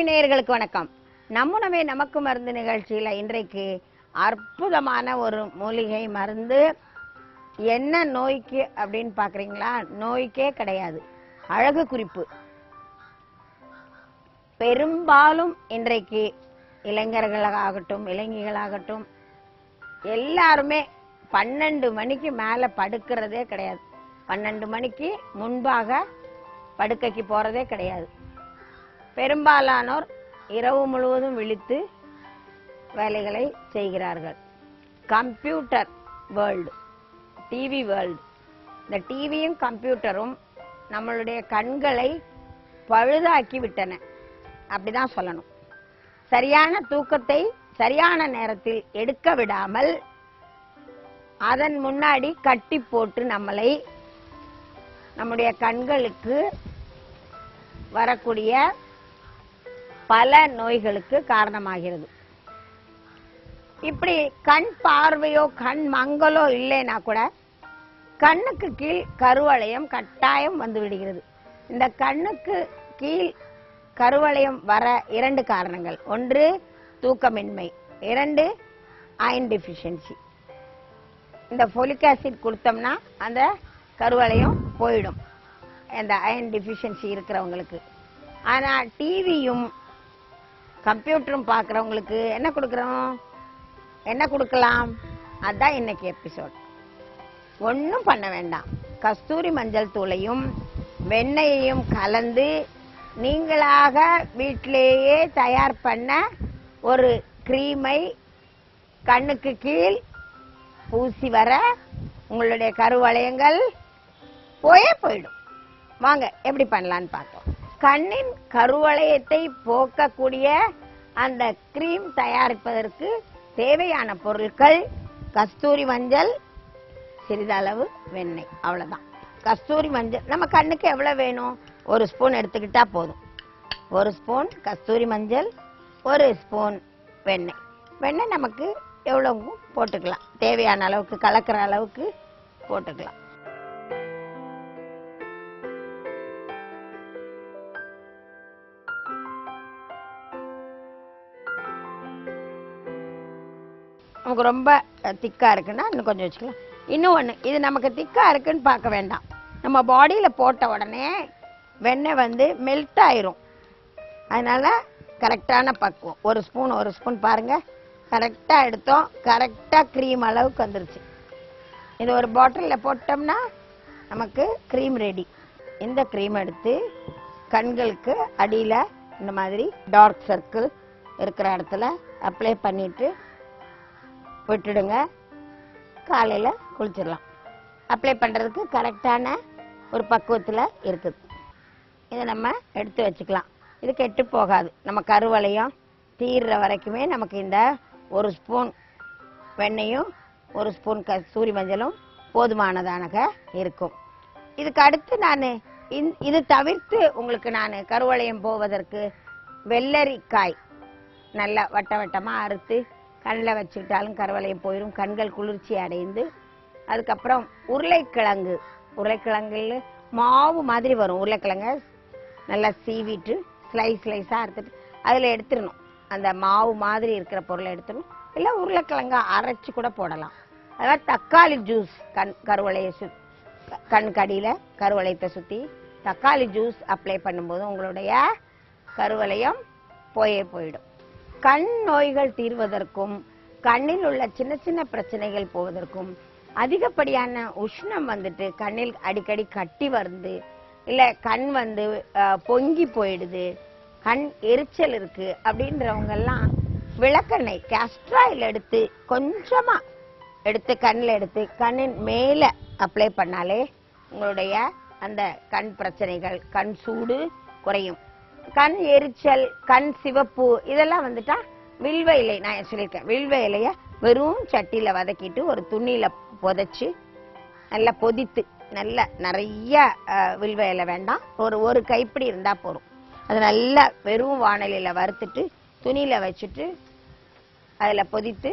TV நேயர்களுக்கு வணக்கம். நம்முனவே நமக்கு மருந்து நிகழ்ச்சியில இன்றைக்கு அற்புதமான ஒரு மூலிகை மருந்து என்ன நோய்க்கு அப்படின்னு பாக்குறீங்களா? நோய்க்கே கிடையாது. அழகு குறிப்பு. பெரும்பாலும் இன்றைக்கு இளைஞர்களாகட்டும் இளைஞர்களாகட்டும் எல்லாருமே பன்னெண்டு மணிக்கு மேல படுக்கிறதே கிடையாது. பன்னெண்டு மணிக்கு முன்பாக படுக்கைக்கு போறதே கிடையாது. பெரும்பாலானோர் இரவு முழுவதும் விழித்து வேலைகளை செய்கிறார்கள். கம்ப்யூட்டர் வேர்ல்டு டிவி வேர்ல்டு இந்த டிவியும் கம்ப்யூட்டரும் நம்மளுடைய கண்களை பழுதாக்கி விட்டன அப்படிதான் சொல்லணும். சரியான தூக்கத்தை சரியான நேரத்தில் எடுக்க விடாமல் அதன் முன்னாடி கட்டி போட்டு நம்மளை நம்முடைய கண்களுக்கு வரக்கூடிய பல நோய்களுக்கு காரணமாகிறது. இப்படி கண் பார்வையோ கண் மங்கலோ இல்லைன்னா கூட கண்ணுக்கு கீழ் கருவளையம் கட்டாயம் வந்து விடுகிறது இந்த கண்ணுக்கு கீழ் கருவளையம் வர இரண்டு காரணங்கள். ஒன்று தூக்கமின்மை. இரண்டு அயன் டெஃபிஷியன்சி இந்த ஃபோலிக் ஆசிட் கொடுத்தோம்னா அந்த கருவளையம் போயிடும். இந்த அயன் டெஃபிஷியன்சி இருக்கிறவங்களுக்கு. ஆனால் டிவியும் கம்ப்யூட்டரும் பார்க்குறவங்களுக்கு என்ன கொடுக்குறோம்? என்ன கொடுக்கலாம்? அதான் இன்னைக்கு எபிசோட் ஒன்றும் பண்ண வேண்டாம். கஸ்தூரி மஞ்சள் தூளையும் வெண்ணெயையும் கலந்து நீங்களாக வீட்டிலேயே தயார் பண்ண ஒரு க்ரீமை கண்ணுக்கு கீழ் பூசி வர உங்களுடைய கருவளையங்கள் போயே போயிடும். வாங்க எப்படி பண்ணலான்னு பார்த்தோம். கண்ணின் கருவளையத்தை போக்கக்கூடிய அந்த கிரீம் தயாரிப்பதற்கு தேவையான பொருட்கள் கஸ்தூரி மஞ்சள் சிறிதளவு வெண்ணெய் அவ்வளோதான் கஸ்தூரி மஞ்சள் நம்ம கண்ணுக்கு எவ்வளோ வேணும்? ஒரு ஸ்பூன் எடுத்துக்கிட்டா போதும். ஒரு ஸ்பூன் கஸ்தூரி மஞ்சள் ஒரு ஸ்பூன் வெண்ணெய். வெண்ணெய் நமக்கு எவ்வளோவும் போட்டுக்கலாம். தேவையான அளவுக்கு கலக்கிற அளவுக்கு போட்டுக்கலாம். நமக்கு ரொம்ப திக்காக இருக்குன்னா இன்னும் கொஞ்சம் வச்சுக்கலாம். இன்னும் ஒன்று இது நமக்கு திக்காக இருக்குன்னு பார்க்க வேண்டாம். நம்ம பாடியில் போட்ட உடனே வெண்ணெய் வந்து மெல்ட் ஆயிரும். அதனால் கரெக்டான பக்குவம். ஒரு ஸ்பூன் ஒரு ஸ்பூன் பாருங்கள் கரெக்டாக எடுத்தோம். கரெக்டாக க்ரீம் அளவுக்கு வந்துருச்சு. இது ஒரு பாட்டிலில் போட்டோம்னா நமக்கு க்ரீம் ரெடி இந்த க்ரீம் எடுத்து கண்களுக்கு அடியில் இந்த மாதிரி டார்க் சர்க்கிள் இருக்கிற இடத்துல அப்ளை பண்ணிவிட்டு விட்டுடுங்க. காலையில் குளிச்சிடலாம். அப்ளை பண்ணுறதுக்கு கரெக்டான ஒரு பக்குவத்தில் இருக்குது. இதை நம்ம எடுத்து வச்சுக்கலாம். இது கெட்டு போகாது. நம்ம கருவளையம் தீர்ற வரைக்குமே நமக்கு இந்த ஒரு ஸ்பூன் வெண்ணையும் ஒரு ஸ்பூன் கஸ்தூரி மஞ்சளும் போதுமானதானக இருக்கும். இதுக்கு அடுத்து நான் இது தவிர்த்து உங்களுக்கு நான் கருவளையம் போவதற்கு வெள்ளரிக்காய் நல்லா வட்ட வட்டமாக அறுத்து கண்ணில் வச்சுக்கிட்டாலும் கருவளையம் போயிடும் கண்கள் குளிர்ச்சி அடைந்து அதுக்கப்புறம் உருளைக்கிழங்கு. உருளைக்கிழங்குல மாவு மாதிரி வரும். உருளைக்கிழங்க நல்லா சீவிட்டு ஸ்லைஸ் ஸ்லைஸாக அறுத்துட்டு அதில் எடுத்துடணும். அந்த மாவு மாதிரி இருக்கிற பொருளை எடுத்துடணும். இல்லை உருளைக்கிழங்க அரைச்சி கூட போடலாம். அதாவது தக்காளி ஜூஸ் கண் கருவளையை சு கண் கடியில் கருவளையத்தை சுற்றி தக்காளி ஜூஸ் அப்ளை பண்ணும்போது உங்களுடைய கருவளையம் போயே போயிடும். கண் நோய்கள் தீர்வதற்கும் கண்ணில் உள்ள சின்ன சின்ன பிரச்சனைகள் போவதற்கும் அதிகப்படியான உஷ்ணம் வந்துட்டு கண்ணில் அடிக்கடி கட்டி வருது இல்ல கண் வந்து பொங்கி போயிடுது கண் எரிச்சல் இருக்கு அப்படின்றவங்க எல்லாம் விளக்கெண்ணெய் கேஸ்ட்ராயில் எடுத்து கொஞ்சமா எடுத்து கண்ணில் எடுத்து கண்ணின் மேல அப்ளை பண்ணாலே உங்களுடைய அந்த கண் பிரச்சனைகள் கண் சூடு குறையும். கண் எரிச்சல் கண் சிவப்பு இதெல்லாம் வந்துட்டா வில்வ இலை. நான் சொல்லியிருக்கேன். வில்வ இலைய வெறும் சட்டியில வதக்கிட்டு ஒரு துணியில புதைச்சு நல்லா பொதித்து நல்ல நிறைய வில்வ இலை வேண்டாம். ஒரு ஒரு கைப்பிடி இருந்தா போதும். அது நல்லா வெறும் வானலியில வறுத்துட்டு துணியில வச்சுட்டு அதில் பொதித்து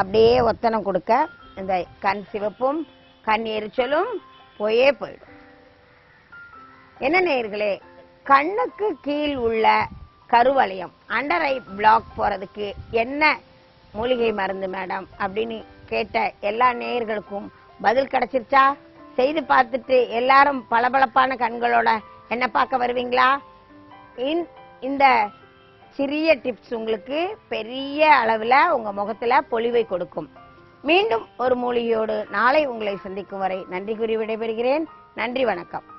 அப்படியே ஒத்தனம் கொடுக்க இந்த கண் சிவப்பும் கண் எரிச்சலும் போயே போயிடும். என்ன நேயர்களே கண்ணுக்கு கீழ் உள்ள கருவளையம் அண்டர் ஐ பிளாக் போறதுக்கு என்ன மூலிகை மருந்து மேடம் அப்படின்னு கேட்ட எல்லா நேயர்களுக்கும் பதில் கிடைச்சிருச்சா? செய்து பார்த்துட்டு எல்லாரும் பளபளப்பான கண்களோட என்ன பார்க்க வருவீங்களா? இன்- இந்த சிறிய டிப்ஸ் உங்களுக்கு பெரிய அளவில் உங்கள் முகத்தில் பொலிவை கொடுக்கும். மீண்டும் ஒரு மூலிகையோடு நாளை உங்களை சந்திக்கும் வரை நன்றி கூறி விடைபெறுகிறேன். நன்றி வணக்கம்.